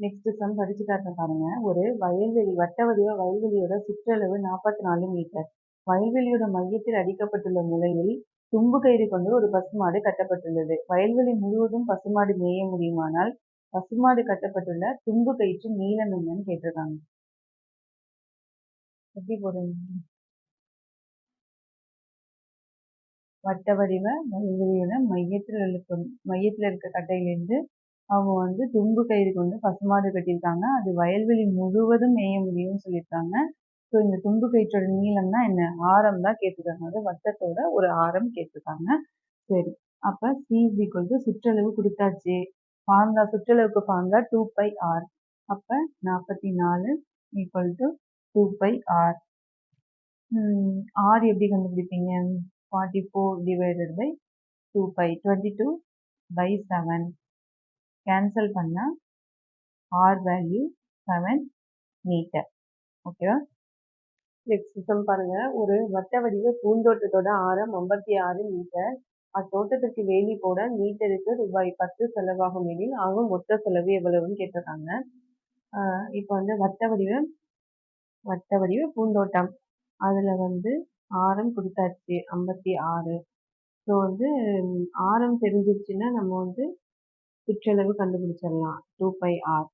Next sum படிச்சு காட்டுறேன் பாருங்க. ஒரு வயல்வெளி வட்ட வடிவ வயல்வெளியோட சுற்றளவு நாற்பத்தி நாலு மீட்டர். வயல்வெளியோட மையத்தில் அடிக்கப்பட்டுள்ள முலையில் தும்பு கயிறு கொண்டு ஒரு பசுமாடு கட்டப்பட்டுள்ளது. வயல்வெளி முழுவதும் பசுமாடு மேய முடியுமானால் பசுமாடு கட்டப்பட்டுள்ள தும்பு கயிற்று நீளம் என்னன்னு கேட்டிருக்காங்க. எப்படி போடுங்க வட்ட வடிவ வயல்வெளியோட மையத்தில் இருக்க மையத்தில் இருக்க கட்டையிலிருந்து அவங்க வந்து தும்பு கயிறு கொண்டு பசுமாடு கட்டியிருக்காங்க. அது வயல்வெளி முழுவதும் மேய முடியும்னு சொல்லியிருக்காங்க. ஸோ இந்த தும்பு கயிற்றோட நீளம்னா என்ன? ஆரம் தான் கேட்டிருக்காங்க. அது வட்டத்தோட ஒரு ஆரம் கேட்டிருக்காங்க. சரி. அப்போ சி இஸ் ஈக்குவல் டு சுற்றளவு கொடுத்தாச்சு. ஃபார்முலா சுற்றளவுக்கு ஃபார்முலா டூ பை ஆர் அப்போ நாற்பத்தி நாலு equal to two pi R R எப்படி கண்டுபிடிப்பீங்க? Forty four divided by two by twenty two by seven cancel பண்ணால் ஆர் வேல்யூ செவன் மீட்டர் ஓகேவா நெக்ஸ்ட் சிஸ்டம் பாருங்க. ஒரு வட்ட வடிவ பூந்தோட்டத்தோட ஆரம் ஐம்பத்தி ஆறு மீட்டர் அத்தோட்டத்திற்கு வேலி போட மீட்டருக்கு ரூபாய் பத்து செலவாகும் எனில் ஆகும் மொத்த செலவு எவ்வளவுன்னு கேட்டிருக்காங்க. இப்போ வந்து வட்ட வடிவ வட்ட வடிவ பூந்தோட்டம். அதில் வந்து ஆரம் கொடுத்தாச்சு ஐம்பத்தி ஆறு. ஸோ வந்து ஆரம் தெரிஞ்சிருச்சுன்னா நம்ம வந்து சுற்றளவு கண்டுபிடிச்சிடலாம். டூ பை ஆர்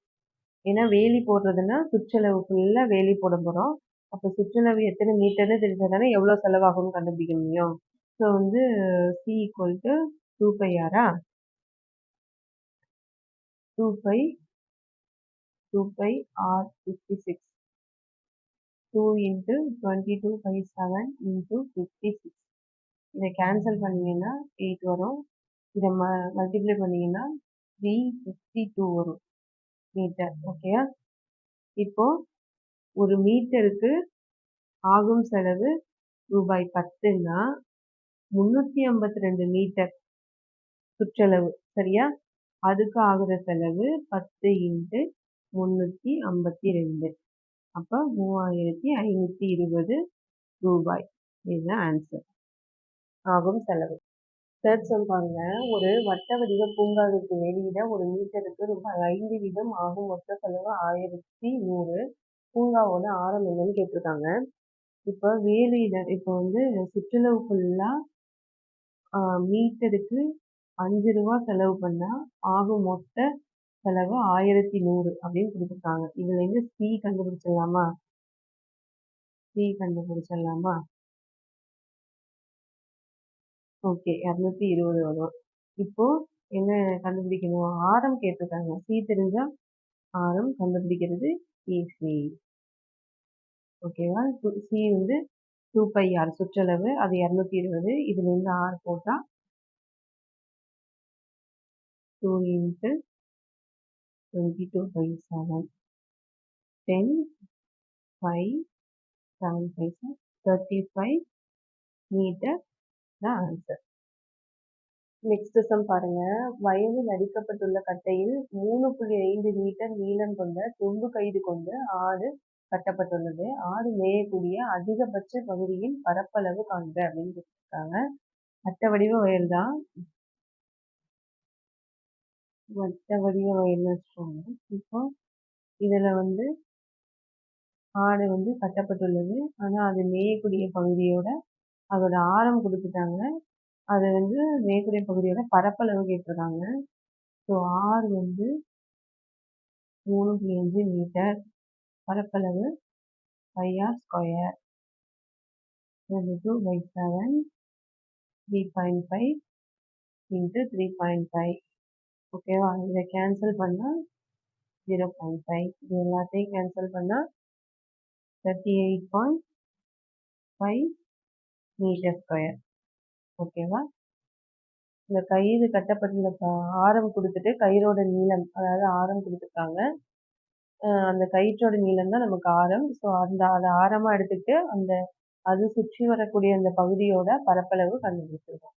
ஏன்னா வேலி போடுறதுன்னா சுற்றளவு ஃபுல்லாக வேலி போட போகிறோம் அப்போ சுற்றளவு எத்தனை மீட்டர்னு தெரிஞ்சால் எவ்வளோ செலவாகும்னு கண்டுபிடிக்க முடியும் ஸோ வந்து C equal to two pi ஆரா two pi two pi R fifty six two into twenty two by seven into fifty six இதை கேன்சல் பண்ணிங்கன்னா எயிட் வரும். இதை ம மல்டிப்ளை பண்ணிங்கன்னா த்ரீ ஃபிஃப்டி டூ வரும் மீட்டர் ஓகேயா இப்போ ஒரு மீட்டருக்கு ஆகும் செலவு ரூபாய் பத்துன்னா முந்நூற்றி ஐம்பத்தி ரெண்டு மீட்டர் சுற்றளவு சரியா? அதுக்கு ஆகுற செலவு பத்து இன்ட்டு முந்நூற்றி ஐம்பத்தி ரெண்டு. அப்போ மூவாயிரத்தி ஐநூற்றி இருபது ரூபாய். இதுதான் ஆன்சர் ஆகும் செலவு. தேர்ட் சம் பாருங்க ஒரு வட்ட வடிவ பூங்காவிற்கு வெளியிட ஒரு மீட்டருக்கு ரூபாய் ஐந்து வீதம் ஆகும் மொத்த செலவு ஆயிரத்தி நூறு. பூங்காவோட ஆரம் என்னன்னு கேட்டிருக்காங்க. இப்போ வேலியிட இப்போ வந்து சுற்றுலவு ஃபுல்லாக மீட்டருக்கு அஞ்சு ரூபா செலவு பண்ணால் ஆகும் மொத்த செலவு ஆயிரத்தி நூறு அப்படின்னு கொடுத்துருக்காங்க. இதுலேருந்து சி கண்டுபிடிச்சிடலாமா? சி கண்டுபிடிச்சிடலாமா? ஓகே இரநூத்தி இருபது வரும். இப்போ என்ன கண்டுபிடிக்கணும்? ஆரம் கேட்டிருக்காங்க. சி தெரிஞ்சா ஆரம் கண்டுபிடிக்கிறது ஈஸி ஓகேவா? சி வந்து டூ பை ஆர் சுற்றளவு அது இரநூத்தி இருபது. இதுலேருந்து ஆர் போட்டால் two into twenty two by seven ten five seven five thirty five metre தான் ஆன்சர் நெக்ஸ்ட் சம் பாருங்க. வயலில் அடிக்கப்பட்டுள்ள கட்டையில் மூணு புள்ளி ஐந்து மீட்டர் நீளம் கொண்ட தும்பு கயிறு கொண்டு ஆடு கட்டப்பட்டுள்ளது. ஆடு மேயக்கூடிய அதிகபட்ச பகுதியின் பரப்பளவு காண்க அப்படின்னு சொல்லியிருக்காங்க வட்ட வடிவ வயல் தான். வட்ட வடிவ வயல்னு வச்சுக்கோங்க இப்போ இதில் வந்து ஆடு வந்து கட்டப்பட்டுள்ளது. ஆனால் அது மேயக்கூடிய பகுதியோட அதோட ஆரம் கொடுத்துட்டாங்க. அது வந்து மேற்கூடிய பகுதியோட பரப்பளவு கேட்டிருக்காங்க. ஸோ ஆர் வந்து மூணு புள்ளி அஞ்சு மீட்டர் பரப்பளவு five R square twenty two by seven three point five into three point five ஓகேவா இதை கேன்சல் பண்ணால் ஜீரோ பாயிண்ட் ஃபைவ் இது எல்லாத்தையும் கேன்சல் பண்ணால் thirty eight point five metre square ஓகேவா இந்த கயிறு கட்டப்பட்டுள்ள ஆரம் கொடுத்துட்டு கயிறோட நீளம் அதாவது ஆரம் கொடுத்துருக்காங்க. அந்த கயிற்றோட நீளம் தான் நமக்கு ஆரம். ஸோ அந்த அதை ஆரமாக எடுத்துக்கிட்டு அந்த அது சுற்றி வரக்கூடிய அந்த பகுதியோட பரப்பளவு கண்டுபிடிச்சிருக்கோம்